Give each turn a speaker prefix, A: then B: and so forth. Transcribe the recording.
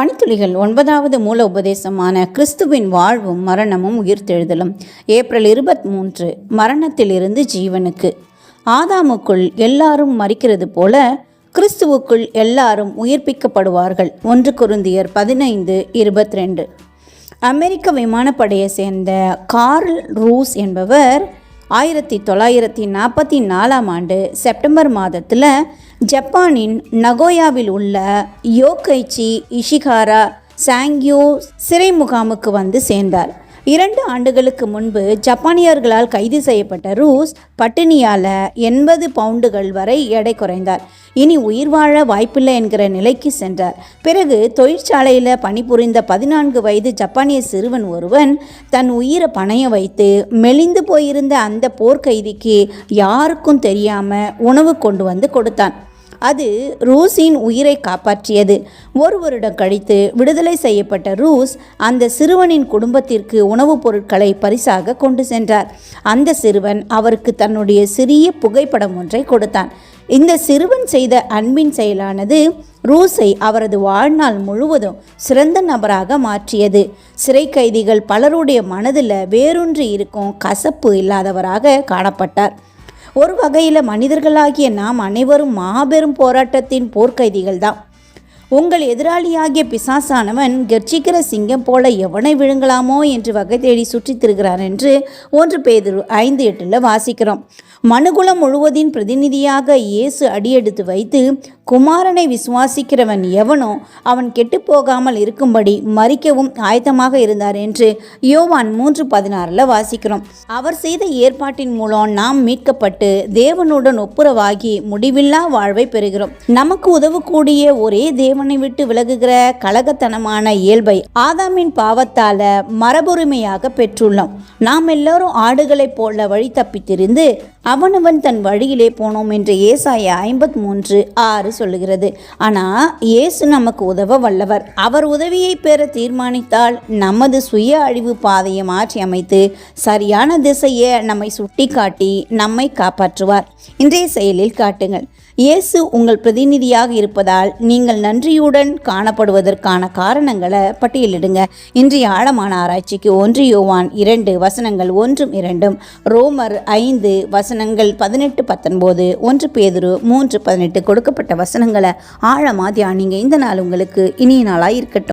A: பணித்துளிகள் ஒன்பதாவது மூல உபதேசமான கிறிஸ்துவின் வாழ்வும் மரணமும் உயிர்த்தெழுதலும். ஏப்ரல் இருபத்தி மூன்று மரணத்திலிருந்து ஜீவனுக்கு. ஆதாமுக்குள் எல்லாரும் மறிக்கிறது போல கிறிஸ்துவுக்குள் எல்லாரும் உயிர்ப்பிக்கப்படுவார்கள். ஒன்று குருந்தியர் பதினைந்து இருபத்தி ரெண்டு. அமெரிக்க விமானப்படையை சேர்ந்த கார்ல் ரூஸ் என்பவர் ஆயிரத்தி தொள்ளாயிரத்தி நாற்பத்தி நாலாம் ஆண்டு செப்டம்பர் மாதத்தில் ஜப்பானின் நகோயாவில் உள்ள யோகைச்சி இஷிகாரா சாங்கியோ சிறை முகாமுக்கு வந்து சேர்ந்தார். இரண்டு ஆண்டுகளுக்கு முன்பு ஜப்பானியர்களால் கைது செய்யப்பட்ட ரூஸ் பட்டினியால் எண்பது பவுண்டுகள் வரை எடை குறைந்தார். இனி உயிர் வாழ வாய்ப்பில்லை என்கிற நிலைக்கு சென்றார். பிறகு தொழிற்சாலையில் பணிபுரிந்த பதினான்கு வயது ஜப்பானிய சிறுவன் ஒருவன் தன் உயிரை பணைய வைத்து மெலிந்து போயிருந்த அந்த போர்க்கைதிக்கு யாருக்கும் தெரியாமல் உணவு கொண்டு வந்து கொடுத்தான். அது ரூஸின் உயிரை காப்பாற்றியது. ஒரு வருடம் கழித்து விடுதலை செய்யப்பட்ட ரூஸ் அந்த சிறுவனின் குடும்பத்திற்கு உணவுப் பொருட்களை பரிசாக கொண்டு சென்றார். அந்த சிறுவன் அவருக்கு தன்னுடைய சிறிய புகைப்படம் ஒன்றை கொடுத்தான். இந்த சிறுவன் செய்த அன்பின் செயலானது ரூஸை அவரது வாழ்நாள் முழுவதும் சிறந்த நபராக மாற்றியது. சிறை கைதிகள் பலருடைய மனதில் வேரூன்றி இருக்கும் கசப்பு இல்லாதவராக காணப்பட்டார். ஒரு வகையில் மனிதர்களாகிய நாம் அனைவரும் மாபெரும் போராட்டத்தின் போர்க்கைதிகள் தான் உங்கள் எதிராளியாகிய பிசாசானவன் கர்ச்சிக்கிற சிங்கம் போல எவனை விழுங்கலாமோ என்று வகை தேடி சுற்றித் திருகிறான் என்று ஒன்று பேர் ஐந்து எட்டில் வாசிக்கிறோம். மனுகுலம் முழுவதின் பிரதிநிதியாக இயேசு அடியெடுத்து வைத்து குமாரனை விசுவாசிக்கிறவன் எவனோ அவன் கெட்டுப்போகாமல் இருக்கும்படி மறிக்கவும் ஆயத்தமாக இருந்தார் என்று யோவான் மூன்று பதினாறில் வாசிக்கிறோம். அவர் செய்த ஏற்பாட்டின் மூலம் நாம் மீட்கப்பட்டு தேவனுடன் ஒப்புரவாகி முடிவில்லா வாழ்வை பெறுகிறோம். நமக்கு உதவக்கூடிய ஒரே தேவனை விட்டு விலகுகிற கலகத்தனமான இயல்பை ஆதாமின் பாவத்தால மரபுரிமையாக பெற்றுள்ளோம். நாம் எல்லோரும் ஆடுகளைப் போல வழி தப்பித்திருந்து அவனவன் தன் வழியிலே போனோம் என்று ஏசாய ஐம்பத் மூன்று ஆறு சொல்லுகிறது. ஆனால் இயேசு நமக்கு உதவ வல்லவர். அவர் உதவியை பெற தீர்மானித்தால் நமது சுய அழிவு பாதையை மாற்றி அமைத்து சரியான திசையை நம்மை சுட்டி காட்டி நம்மை காப்பாற்றுவார். இன்றைய செயலில் காட்டுங்கள். இயேசு உங்கள் பிரதிநிதியாக இருப்பதால் நீங்கள் நன்றியுடன் காணப்படுவதற்கான காரணங்களை பட்டியலிடுங்க. இன்றைய ஆழமான ஆராய்ச்சிக்கு ஒன்று யோவான் இரண்டு வசனங்கள் ஒன்றும் இரண்டும் ரோமர் ஐந்து வசனங்கள் பதினெட்டு பத்தொன்பது ஒன்று பேதுரு மூன்று பதினெட்டு கொடுக்கப்பட்ட வசனங்களை ஆழமாக தியானிங்க. இந்த நாள் உங்களுக்கு இனிய நாளாக இருக்கட்டும்